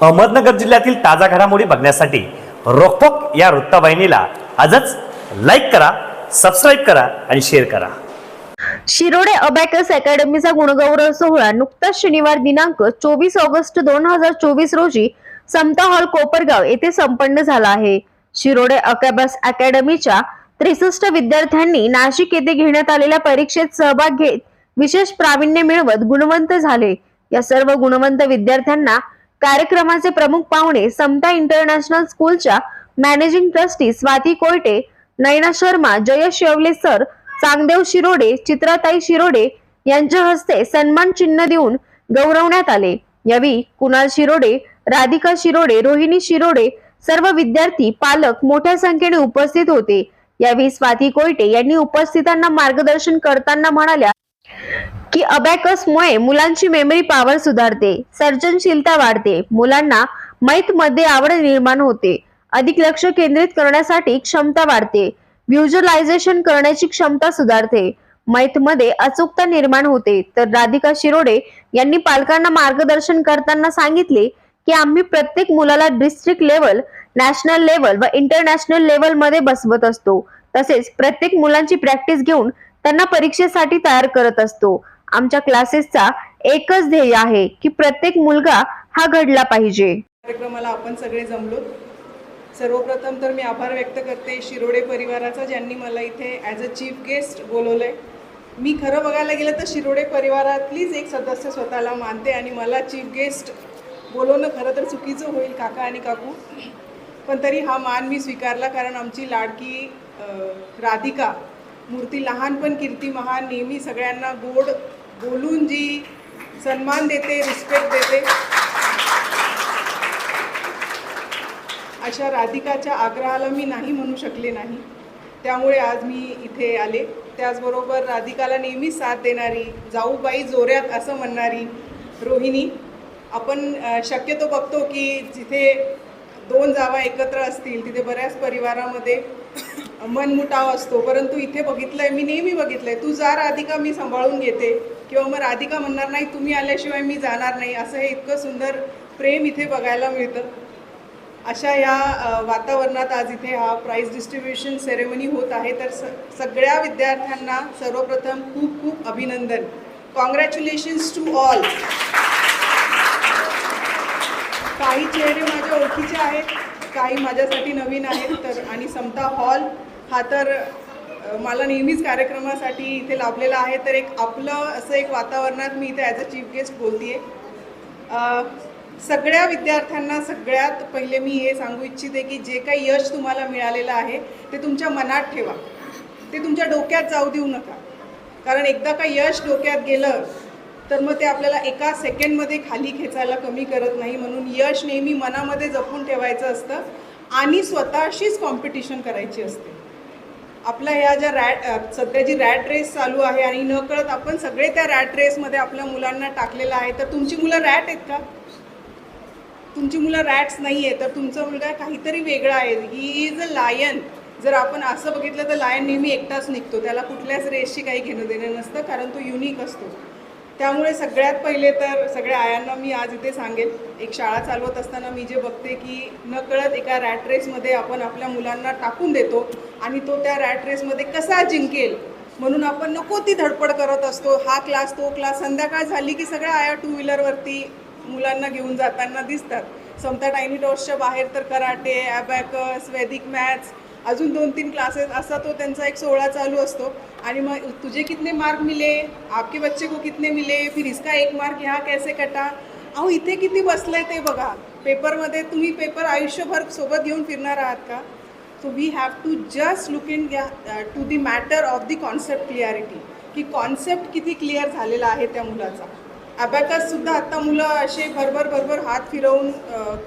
अहमदनगर जिल्ह्यातील ताजा घडामोडी बघण्यासाठी रोखोक या वृत्तवाहिनीला आजच लाईक करा सबस्क्राईब करा आणि शेअर करा. शिरोडे अबॅकस अकॅडमीचा गुणगौरव सोहळा नुकताच शनिवार दिनांक चोवीस ऑगस्ट दोन हजार चोवीस रोजी समता हॉल कोपरगाव येथे संपन्न झाला आहे. शिरोडे अकॅबस अकॅडमीच्या त्रेसष्ट विद्यार्थ्यांनी नाशिक येथे घेण्यात आलेल्या परीक्षेत सहभाग घेत विशेष प्रावीण्य मिळवत गुणवंत झाले. या सर्व गुणवंत विद्यार्थ्यांना कार्यक्रमाचे प्रमुख पाहुणे समता इंटरनॅशनल स्कूलच्या managing trustee Swati Koyate Nayana Sharma Jayesh Yewale sir Changdev Shirode चित्राताई Shirode यांच्या हस्ते सन्मान चिन्ह देऊन गौरवण्यात आले. यावेळी कुणाल शिरोडे राधिका शिरोडे रोहिणी शिरोडे सर्व विद्यार्थी पालक मोठ्या संख्येने उपस्थित होते. यावेळी स्वाती कोयटे यांनी उपस्थितांना मार्गदर्शन करताना म्हणाल्या की अबॅकसमुळे मुलांची मेमरी पॉवर सुधारते सर्जनशीलता वाढते मुलांना मैत मध्ये आवड निर्माण होते अधिक लक्ष केंद्रित करण्यासाठी क्षमता वाढते व्ह्युजलायझेशन करण्याची क्षमता सुधारते मैथमध्ये अचूकता निर्माण होते. तर राधिका शिरोडे यांनी पालकांना मार्गदर्शन करताना सांगितले की आम्ही प्रत्येक मुलाला डिस्ट्रिक्ट लेवल नॅशनल लेवल व इंटरनॅशनल लेवलमध्ये बसवत असतो. तसेच प्रत्येक मुलांची प्रॅक्टिस घेऊन त्यांना परीक्षेसाठी तयार करत असतो. आमच्या क्लासेसचा एकच ध्येय आहे की प्रत्येक मुलगा हा घडला पाहिजे. कार्यक्रमाला आपण सगळे जमलो. सर्वप्रथम तर मी आभार व्यक्त करते शिरोडे परिवाराचा ज्यांनी मला इथे ॲज अ चीफ गेस्ट बोलवलंय. मी खरं बघायला गेलं तर शिरोडे परिवारातलीच एक सदस्य स्वतःला मानते आणि मला चीफ गेस्ट बोलवणं खरं तर चुकीचं होईल काका आणि काकू. पण तरी हा मान मी स्वीकारला कारण आमची लाडकी राधिका मूर्ती लहान पण कीर्ती महान नेहमी सगळ्यांना गोड बोलून जी सन्मान देते रिस्पेक्ट देते. अशा राधिकाच्या आग्रहाला मी नाही म्हणू शकले नाही. त्यामुळे आज मी इथे आले. त्याचबरोबर राधिकाला नेहमी साथ देणारी जाऊबाई जोऱ्यात असं म्हणणारी रोहिणी. आपण शक्यतो बघतो की जिथे दोन जावा एकत्र असतील तिथे बऱ्याच परिवारामध्ये मनमुटाव असतो. परंतु इथे बघितलंय मी नेहमी बघितलंय तू जा राधिका मी सांभाळून घेते. किंवा मग राधिका म्हणणार नाही तुम्ही आल्याशिवाय मी जाणार नाही. असं हे इतकं सुंदर प्रेम इथे बघायला मिळतं. अशा या वातावरणात आज इथे हा प्राईज डिस्ट्रीब्युशन सेरेमनी होत आहे. तर स सगळ्या विद्यार्थ्यांना सर्वप्रथम खूप खूप अभिनंदन. कॉंग्रॅच्युलेशन्स टू ऑल काही चेहरे माझ्या ओळखीचे आहेत काही माझ्यासाठी नवीन आहेत तर आणि समता हॉल. हा तर मला नेहमीच कार्यक्रमासाठी इथे लाभलेला आहे. तर एक आपलं असं एक वातावरणात मी इथे ॲज अ चीफ गेस्ट बोलते सगळ्या विद्यार्थ्यांना सगळ्यात पहिले मी हे सांगू इच्छिते की जे काही यश तुम्हाला मिळालेलं आहे ते तुमच्या मनात ठेवा. ते तुमच्या डोक्यात जाऊ देऊ नका. कारण एकदा का यश डोक्यात गेलं तर मग ते आपल्याला एका सेकंडमध्ये खाली खेचायला कमी करत नाही. म्हणून यश नेहमी मनामध्ये जपून ठेवायचं असतं आणि स्वतःशीच कॉम्पिटिशन करायची असते. आपल्या ह्या ज्या रॅट सध्या जी रॅट रेस चालू आहे आणि न कळत आपण सगळे त्या रॅट रेसमध्ये आपल्या मुलांना टाकलेलं आहे तर तुमची मुलं रॅट आहेत का? तुमची मुलं रॅट्स नाही आहे तर तुमचा मुलगा काहीतरी वेगळा आहे. ही इज अ लायन जर आपण असं बघितलं तर लायन नेहमी एकटाच निघतो. त्याला कुठल्याच रेसशी काही घेणं देणं नसतं कारण तो युनिक असतो. त्यामुळे सगळ्यात पहिले तर सगळ्या आयांना मी आज इथे सांगेल एक शाळा चालवत असताना मी जे बघते की नकळत एका रॅट रेसमध्ये आपण आपल्या मुलांना टाकून देतो आणि तो त्या रॅट रेसमध्ये कसा जिंकेल म्हणून आपण नको ती धडपड करत असतो. हा क्लास तो क्लास संध्याकाळ झाली की सगळ्या आया टू व्हीलरवरती मुलांना घेऊन जाताना दिसतात. समता टायनी टॉर्सच्या बाहेर तर कराटे ॲबॅकस वैदिक मॅथ्स अजून दोन तीन क्लासेस असा तो त्यांचा एक सोहळा चालू असतो. आणि मग तुझे कितने मार्क मिले? आपके बच्चे को कितने मिले? फिर इसका एक मार्क ह्या कैसे कटा? अहो इथे किती बसलंय ते बघा. पेपरमध्ये तुम्ही पेपर आयुष्यभर सोबत घेऊन फिरणार आहात का? So we have to just look into the matter of the concept clarity की कॉन्सेप्ट किती क्लिअर झालेला आहे त्या मुलाचा. अबॅकस सुद्धा आत्ता मुलं असे भरभर भरभर हात फिरवून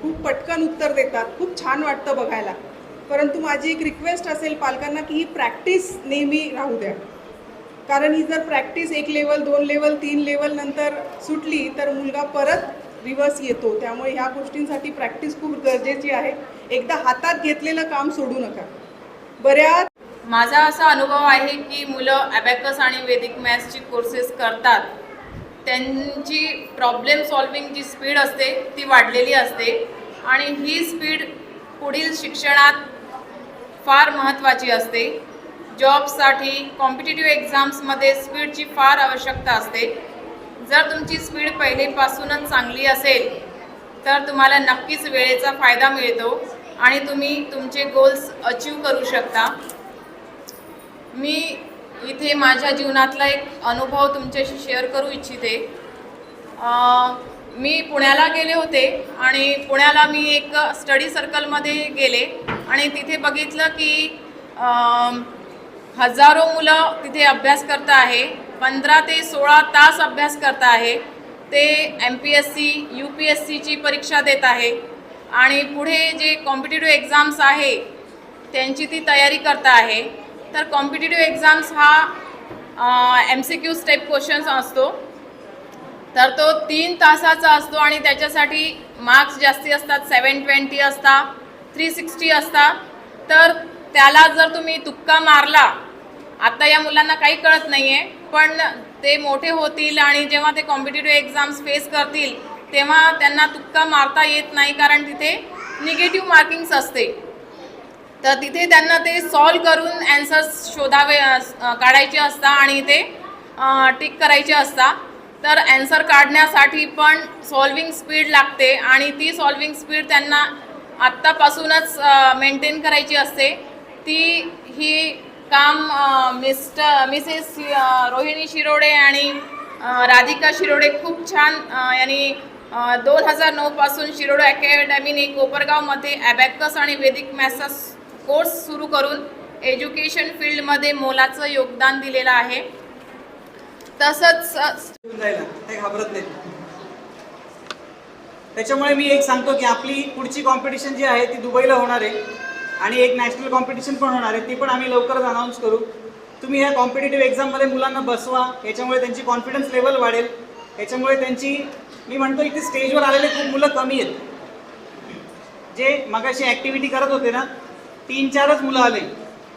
खूप पटकन उत्तर देतात. खूप छान वाटतं बघायला. परंतु माझी एक रिक्वेस्ट असेल पालकांना की ही प्रॅक्टिस नेहमी राहू द्या. कारण ही जर प्रॅक्टिस एक लेवल दोन लेवल तीन लेवल नंतर सुटली तर मुलगा परत रिव्हर्स येतो. त्यामुळे ह्या गोष्टींसाठी प्रॅक्टिस खूप गरजेची आहे. एकदा हातात घेतलेलं काम सोडू नका. बऱ्याच माझा असा अनुभव आहे की मुलं ॲबॅकस आणि वेदिक मॅथ्सची कोर्सेस करतात. त्यांची प्रॉब्लेम सॉल्विंग जी स्पीड असते ती वाढलेली असते. आणि ही स्पीड पुढील शिक्षणात फार महत्त्वाची असते. जॉबसाठी कॉम्पिटेटिव्ह एक्झाम्समध्ये स्पीडची फार आवश्यकता असते. जर तुमची स्पीड पहिलेपासूनच चांगली असेल तर तुम्हाला नक्कीच वेळेचा फायदा मिळतो आणि तुम्ही तुमचे गोल्स अचीव करू शकता. मी इथे माझ्या जीवनातला एक अनुभव तुमच्याशी शेअर करू इच्छिते. मी पुण्याला गेले होते आणि पुण्याला मी एक स्टडी सर्कलमध्ये गेले. आणि तिथे बघितलं की हजारो मुलं तिथे अभ्यास करत आहे. पंधरा ते सोळा तास अभ्यास करत आहे. ते M P S C U P S सीची परीक्षा देत आहे. आणि पुढे जे कॉम्पिटेटिव्ह एक्झाम्स आहे त्यांची ती तयारी करत आहे. तर कॉम्पिटेटिव्ह एक्झाम्स हा M C Q step questions असतो. तर तो तीन तासाचा असतो आणि त्याच्यासाठी मार्क्स जास्ती असतात सेवन ट्वेंटी असतात थ्री सिक्स्टी असता तर त्याला जर तुम्ही तुक्का मारला आता या मुलांना काही कळत नाही आहे पण ते मोठे होतील आणि जेव्हा ते कॉम्पिटेटिव्ह एक्झाम्स फेस करतील तेव्हा त्यांना तुक्का मारता येत नाही कारण तिथे निगेटिव्ह मार्किंग्स असते. तर तिथे त्यांना ते सॉल्व करून ॲन्सर्स शोधावे अस- काढायचे असतात आणि ते टिक करायचे असतात तर ॲन्सर काढण्यासाठी पण सॉल्विंग स्पीड लागते आणि ती सॉल्विंग स्पीड त्यांना आत्तापासूनच मेंटेन करायची असते. ती ही काम मिस्टर मिसेस रोहिणी शिरोडे आणि राधिका शिरोडे खूप छान यांनी दोन हजार नऊपासून शिरोडे अकॅडमीने कोपरगावमध्ये ॲबॅकस आणि वेदिक मॅसस कोर्स सुरू करून एज्युकेशन फील्डमध्ये मोलाचं योगदान दिलेलं आहे. तसंच घाबरत नाही. त्याच्यामुळे मी एक सांगतो की आपली पुढची कॉम्पिटिशन जी आहे ती दुबईला होणार आहे. आणि एक नॅशनल कॉम्पिटिशन पण होणार आहे. ती पण आम्ही लवकरच अनाऊन्स करू. तुम्ही ह्या कॉम्पिटेटिव्ह एक्झाममध्ये मुलांना बसवा. याच्यामुळे त्यांची कॉन्फिडन्स लेवल वाढेल. याच्यामुळे त्यांची मी म्हणतो इथे स्टेजवर आलेले खूप मुलं कमी आहेत. जे मगाशी ॲक्टिव्हिटी करत होते ना तीन चारच मुलं आले.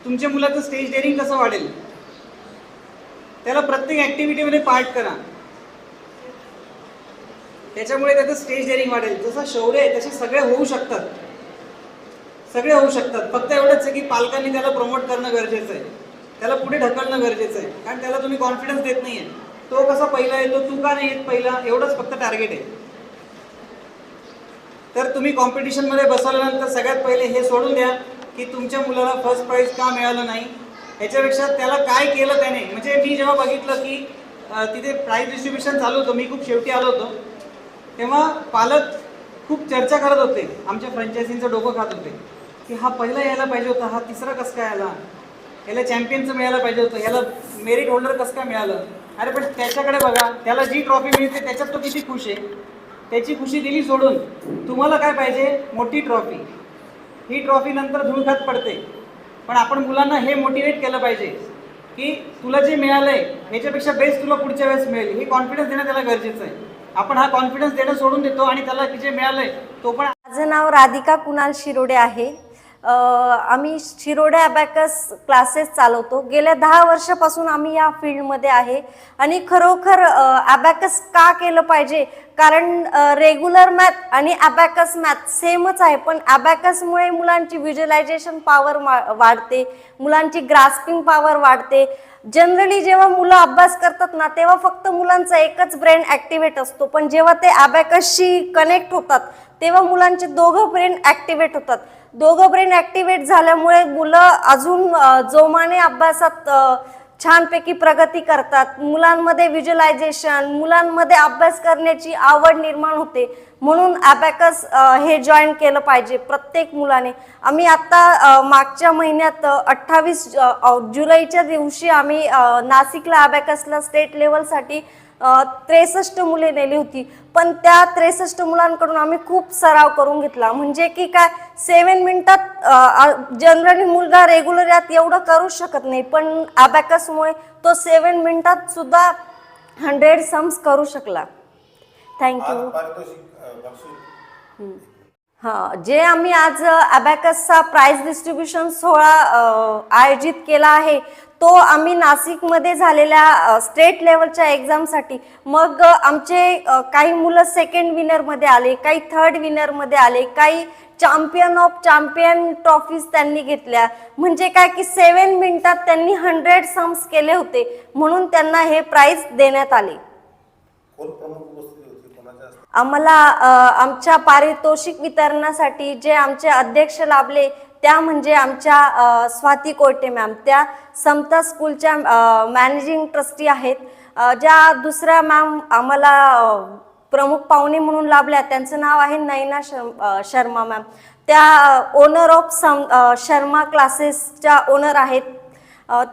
तुमच्या मुलाचं स्टेज डेअरिंग कसं वाढेल? त्याला प्रत्येक ॲक्टिव्हिटीमध्ये पार्ट करा. त्याच्यामुळे त्याचं स्टेज डेअरिंग वाढेल. जसं शौर्य आहे तसे सगळे होऊ शकतात. सगळे होऊ शकतात. फक्त एवढंच आहे की पालकांनी त्याला प्रमोट करणं गरजेचं आहे. त्याला पुढे ढकलणं गरजेचं आहे. कारण त्याला तुम्ही कॉन्फिडन्स देत नाही आहे तो कसा पहिला येतो तू का नाही येत पहिला एवढंच फक्त टार्गेट आहे. तर तुम्ही कॉम्पिटिशनमध्ये बसवल्यानंतर सगळ्यात पहिले हे सोडून द्या की तुमच्या मुलाला फर्स्ट प्राईज का मिळालं नाही? याच्यापेक्षा त्याला काय केलं त्याने? म्हणजे मी जेव्हा बघितलं की तिथे प्राईज डिस्ट्रीब्युशन चालू होतं मी खूप शेवटी आलो होतो. तेव्हा पालक खूप चर्चा करत होते. आमच्या फ्रँचायझींचं डोकं खात होते. की हा पहिला यायला पाहिजे होता हा तिसरा कसं काय आला? याला चॅम्पियनचं मिळायला पाहिजे होतं याला मेरिट होल्डर कसं काय मिळालं? अरे पण त्याच्याकडे बघा त्याला जी ट्रॉफी मिळते त्याच्यात तो किती खुश आहे? त्याची खुशी दिली सोडून तुम्हाला काय पाहिजे? मोठी ट्रॉफी ही ट्रॉफी नंतर धुळखात पडते. पण आपण मुलांना हे मोटिवेट केलं पाहिजे की तुला जे मिळालं आहे ह्याच्यापेक्षा बेस्ट तुला पुढच्या वेळेस मिळेल. हे कॉन्फिडन्स देणं त्याला गरजेचं आहे. आपण हा कॉन्फिडन्स देणं सोडून देतो आणि त्याला जे मिळालंय तो पण माझं नाव राधिका कुणाल शिरोडे आहे. आम्ही शिरोडे अबॅकस क्लासेस चालवतो. गेल्या दहा वर्षापासून आम्ही या फील्डमध्ये आहे. आणि खरोखर अबॅकस का केलं पाहिजे? कारण रेग्युलर मॅथ आणि अबॅकस मॅथ सेमच आहे. पण अबॅकसमुळे मुलांची व्हिज्युअलायझेशन पॉवर वाढते. मुलांची ग्रास्पिंग पॉवर वाढते. जनरली जेव्हा मुलं अभ्यास करतात ना तेव्हा फक्त मुलांचा एकच ब्रेन ॲक्टिवेट असतो. पण जेव्हा ते अबॅकसशी कनेक्ट होतात तेव्हा मुलांचे दोघं ब्रेन ॲक्टिवेट होतात. दोघं ब्रेन ॲक्टिवेट झाल्यामुळे मुलं अजून जोमाने अभ्यासात छानपैकी प्रगती करतात. मुलांमध्ये व्हिज्युलायझेशन मुलांमध्ये अभ्यास करण्याची आवड निर्माण होते. म्हणून ॲबॅकस हे जॉईन केलं पाहिजे प्रत्येक मुलाने. आम्ही आत्ता मागच्या महिन्यात अठ्ठावीस जुलैच्या दिवशी आम्ही नाशिकला ॲबॅकसला स्टेट लेवलसाठी त्रेसष्ट मुले नेली होती. पण त्या त्रेसष्ट मुलांकडून आम्ही खूप सराव करून घेतला. म्हणजे की काय सेवन मिनिटात जनरली मुलगा रेग्युलर यात एवढं करू शकत नाही. पण अबॅकसमुळे तो सेवन मिनिटात सुद्धा हंड्रेड सम्स करू शकला. थँक्यू हां जे आम्ही आज अबॅकसचा प्राइस डिस्ट्रीब्युशन सोहळा आयोजित केला आहे तो आम्ही नाशिकमध्ये झालेल्या स्टेट लेवलच्या एक्झामसाठी मग आमचे काही मुलं सेकंड विनरमध्ये आले काही थर्ड विनरमध्ये आले काही चॅम्पियन ऑफ चॅम्पियन ट्रॉफीज त्यांनी घेतल्या. म्हणजे काय की सेवन मिनिटात त्यांनी हंड्रेड सम्स केले होते म्हणून त्यांना हे प्राइज देण्यात आले. आम्हाला आमच्या पारितोषिक वितरणासाठी जे आमचे अध्यक्ष लाभले त्या म्हणजे आमच्या स्वाती कोयटे मॅम. त्या समता स्कूलच्या मॅनेजिंग ट्रस्टी आहेत. ज्या दुसऱ्या मॅम आम्हाला प्रमुख पाहुणे म्हणून लाभल्या. त्यांचं नाव आहे नैना शर्मा मॅम. त्या ओनर ऑफ सम शर्मा क्लासेसच्या ओनर आहेत.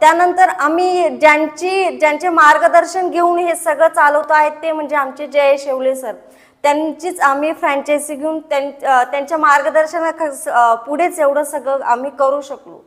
त्यानंतर आम्ही ज्यांची ज्यांचे मार्गदर्शन घेऊन हे सगळं चालवतो आहेत ते म्हणजे आमचे जय शेवले सर. त्यांचीच आम्ही फ्रँचायझी घेऊन त्यां त्यांच्या मार्गदर्शना पुढेच एवढं सगळं आम्ही करू शकलो.